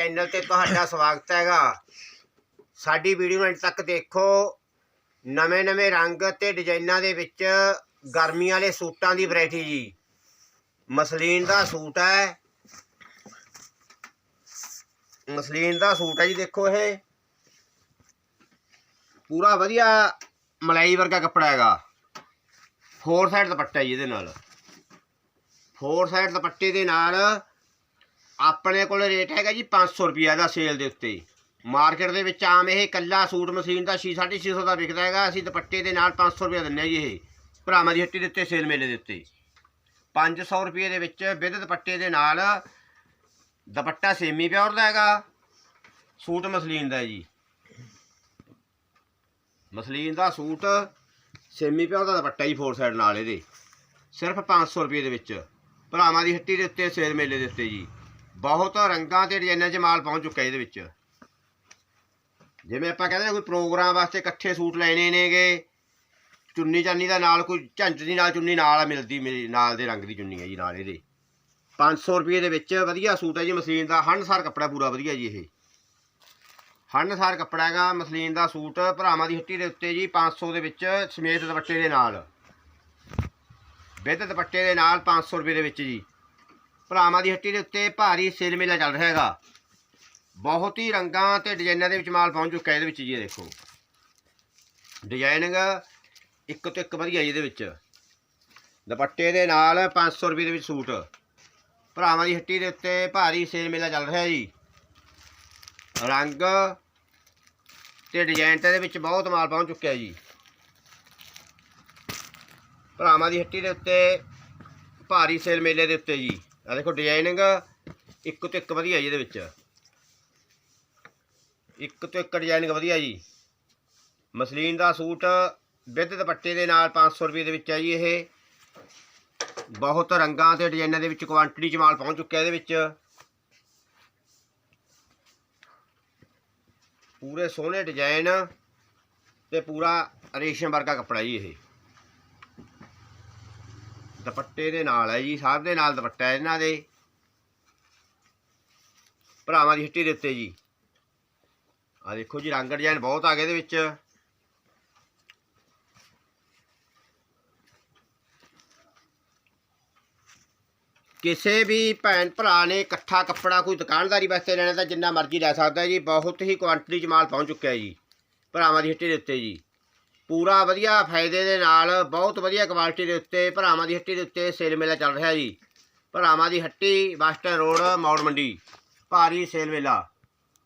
Channel ਤੇ ਤੁਹਾਡਾ ਸਵਾਗਤ ਹੈਗਾ। ਸਾਡੀ ਵੀਡੀਓ ਨੂੰ ਅੰਤ ਤੱਕ ਦੇਖੋ। ਨਵੇਂ-ਨਵੇਂ ਰੰਗ ਤੇ ਡਿਜ਼ਾਈਨਾਂ ਦੇ ਵਿੱਚ ਗਰਮੀ ਵਾਲੇ ਸੂਟਾਂ ਦੀ ਵੈਰਾਈਟੀ ਜੀ। ਮਸਲੀਨ ਦਾ ਸੂਟ ਹੈ। ਮਸਲੀਨ ਦਾ ਸੂਟ ਹੈ ਜੀ ਦੇਖੋ ਇਹ। ਪੂਰਾ ਵਧੀਆ ਮਲਾਈ ਵਰਗਾ ਕੱਪੜਾ ਹੈਗਾ। ਫੋਰ ਸਾਈਡ ਦੁਪੱਟਾ ਜੀ ਇਹਦੇ ਨਾਲ। ਫੋਰ ਸਾਈਡ ਦੁਪੱਟੇ ਦੇ ਨਾਲ ਆਪਣੇ ਕੋਲ ਰੇਟ ਹੈਗਾ ਜੀ 500 ਰੁਪਿਆ ਦਾ ਸੇਲ ਦੇ ਉੱਤੇ। ਮਾਰਕੀਟ ਦੇ ਵਿੱਚ ਆਮ ਇਹ ਕੱਲਾ ਸੂਟ ਮਸ਼ੀਨ ਦਾ 6 650 ਦਾ ਵਿਕਦਾ ਹੈਗਾ। ਅਸੀਂ ਦੁਪੱਟੇ ਦੇ ਨਾਲ 500 ਰੁਪਿਆ ਦਿੰਨੇ ਆ ਜੀ ਇਹ, ਭਰਾਵਾਂ ਦੀ ਹੱਟੀ ਦੇ ਉੱਤੇ, ਸੇਲ ਮੇਲੇ ਦੇ ਉੱਤੇ। 500 ਰੁਪਏ ਦੇ ਵਿੱਚ ਵਿਦ ਦੁਪੱਟੇ ਦੇ ਨਾਲ ਦੁਪੱਟਾ ਸੇਮੀ ਪਿਓਰ ਦਾ ਹੈਗਾ, ਸੂਟ ਮਸਲੀਨ ਦਾ ਜੀ। ਮਸਲੀਨ ਦਾ ਸੂਟ ਸੇਮੀ ਪਿਓਰ ਦਾ ਦੁਪੱਟਾ ਜੀ, ਫੋਰ ਸਾਈਡ ਨਾਲ ਇਹਦੇ। ਸਿਰਫ 500 ਰੁਪਏ ਦੇ ਵਿੱਚ, ਭਰਾਵਾਂ ਦੀ ਹੱਟੀ ਦੇ ਉੱਤੇ, ਸੇਲ ਮੇਲੇ ਦੇ ਉੱਤੇ ਜੀ। ਬਹੁਤ ਰੰਗਾਂ ਤੇ ਡਿਜ਼ਾਈਨਾਂ 'ਚ ਮਾਲ ਪਹੁੰਚ ਚੁੱਕਾ ਇਹਦੇ ਵਿੱਚ। ਜਿਵੇਂ ਆਪਾਂ ਕਹਿੰਦੇ ਕੋਈ ਪ੍ਰੋਗਰਾਮ ਵਾਸਤੇ ਇਕੱਠੇ ਸੂਟ ਲੈਣੇ ਨੇਗੇ, ਚੁੰਨੀ ਚਾਨੀ ਦਾ ਨਾਲ ਕੋਈ ਝੰਜ ਦੀ ਨਾਲ ਚੁੰਨੀ ਨਾਲ ਮਿਲਦੀ ਮੇਰੀ, ਨਾਲ ਦੇ ਰੰਗ ਦੀ ਚੁੰਨੀ ਹੈ ਜੀ, ਨਾਲ ਇਹਦੇ। 500 ਰੁਪਏ ਦੇ ਵਿੱਚ ਵਧੀਆ ਸੂਟ ਹੈ ਜੀ ਮਸਲੀਨ ਦਾ ਹੰਡਸਾਰ ਕੱਪੜਾ ਪੂਰਾ ਵਧੀਆ ਜੀ ਇਹ। ਹੰਡਸਾਰ ਕੱਪੜਾ ਹੈਗਾ ਮਸਲੀਨ ਦਾ ਸੂਟ ਭਰਾਵਾਂ ਦੀ ਹੱਟੀ ਦੇ ਉੱਤੇ ਜੀ 500 ਦੇ ਵਿੱਚ ਸਮੇਤ ਦੁਪੱਟੇ ਦੇ ਨਾਲ। ਵਿਦ ਦੁਪੱਟੇ ਦੇ ਨਾਲ 500 ਰੁਪਏ ਦੇ ਵਿੱਚ ਜੀ। ਭਰਾਵਾਂ ਦੀ ਹੱਟੀ ਦੇ ਉੱਤੇ ਭਾਰੀ ਸੇਲ ਮੇਲਾ ਚੱਲ ਰਿਹਾ ਹੈਗਾ। ਬਹੁਤ ਹੀ ਰੰਗਾਂ ਤੇ ਡਿਜ਼ਾਈਨਾਂ ਦੇ ਵਿੱਚ ਮਾਲ ਪਹੁੰਚ ਚੁੱਕਾ ਇਹਦੇ ਵਿੱਚ ਜੀ ਦੇਖੋ। ਡਿਜ਼ਾਈਨਿੰਗ ਇੱਕ ਤੋਂ ਇੱਕ ਵਧੀਆ ਜੀ ਇਹਦੇ ਵਿੱਚ। ਦੁਪੱਟੇ ਦੇ ਨਾਲ 500 ਰੁਪਏ ਦੇ ਵਿੱਚ ਸੂਟ। ਭਰਾਵਾਂ ਦੀ ਹੱਟੀ ਦੇ ਉੱਤੇ ਭਾਰੀ ਸੇਲ ਮੇਲਾ ਚੱਲ ਰਿਹਾ ਜੀ। ਰੰਗ ਤੇ ਡਿਜ਼ਾਈਨ ਤੇ ਇਹਦੇ ਵਿੱਚ ਬਹੁਤ ਮਾਲ ਪਹੁੰਚ ਚੁੱਕਿਆ ਜੀ। ਭਰਾਵਾਂ ਦੀ ਹੱਟੀ ਦੇ ਉੱਤੇ ਭਾਰੀ ਸੇਲ ਮੇਲੇ ਦੇ ਉੱਤੇ ਜੀ। ਆ ਦੇਖੋ ਡਿਜ਼ਾਈਨਿੰਗ ਇੱਕ ਤੋਂ ਇੱਕ ਵਧੀਆ ਜੀ ਇਹਦੇ ਵਿੱਚ। ਇੱਕ ਤੋਂ ਇੱਕ ਡਿਜ਼ਾਈਨਿੰਗ ਵਧੀਆ ਜੀ। ਮਸਲੀਨ ਦਾ ਸੂਟ ਵਿਦ ਦੁਪੱਟੇ ਦੇ ਨਾਲ 500 ਰੁਪਏ ਦੇ ਵਿੱਚ ਹੈ ਜੀ ਇਹ। ਬਹੁਤ ਰੰਗਾਂ ਤੇ ਡਿਜ਼ਾਈਨਾਂ ਦੇ ਵਿੱਚ ਕੁਆਂਟੀਟੀ ਚ ਮਾਲ ਪਹੁੰਚ ਚੁੱਕਿਆ ਇਹਦੇ ਵਿੱਚ। ਪੂਰੇ ਸੋਹਣੇ ਡਿਜ਼ਾਈਨ ਤੇ ਪੂਰਾ ਰੇਸ਼ਮ ਵਰਗਾ ਕੱਪੜਾ ਜੀ ਇਹ। ਦੁਪੱਟੇ ਦੇ ਨਾਲ ਹੈ ਜੀ ਸਭ ਦੇ ਨਾਲ ਦੁਪੱਟਾ ਹੈ ਇਹਨਾਂ ਦੇ। ਭਰਾਵਾਂ ਦੀ ਹੱਟੀ ਦੇ ਉੱਤੇ ਜੀ। ਆ ਦੇਖੋ ਜੀ, ਰੰਗ ਡਿਜ਼ਾਈਨ ਬਹੁਤ ਆ ਗਏ ਇਹਦੇ ਵਿੱਚ। ਕਿਸੇ ਵੀ ਭੈਣ ਭਰਾ ਨੇ ਇਕੱਠਾ ਕੱਪੜਾ ਕੋਈ ਦੁਕਾਨਦਾਰੀ ਵਾਸਤੇ ਲੈਣਾ ਤਾਂ ਜਿੰਨਾ ਮਰਜ਼ੀ ਲੈ ਸਕਦਾ ਜੀ, ਬਹੁਤ ਹੀ ਕੁਆਂਟੀਟੀ 'ਚ ਮਾਲ ਪਹੁੰਚ ਚੁੱਕਿਆ ਜੀ, ਭਰਾਵਾਂ ਦੀ ਹੱਟੀ ਦੇ ਉੱਤੇ ਜੀ। ਪੂਰਾ ਵਧੀਆ ਫਾਇਦੇ ਦੇ ਨਾਲ, ਬਹੁਤ ਵਧੀਆ ਕੁਆਲਿਟੀ ਦੇ ਉੱਤੇ, ਭਰਾਵਾਂ ਦੀ ਹੱਟੀ ਦੇ ਉੱਤੇ ਸੇਲ ਮੇਲਾ ਚੱਲ ਰਿਹਾ ਜੀ। ਭਰਾਵਾਂ ਦੀ ਹੱਟੀ bus stand road Maur Mandi, ਭਾਰੀ ਸੇਲ ਮੇਲਾ।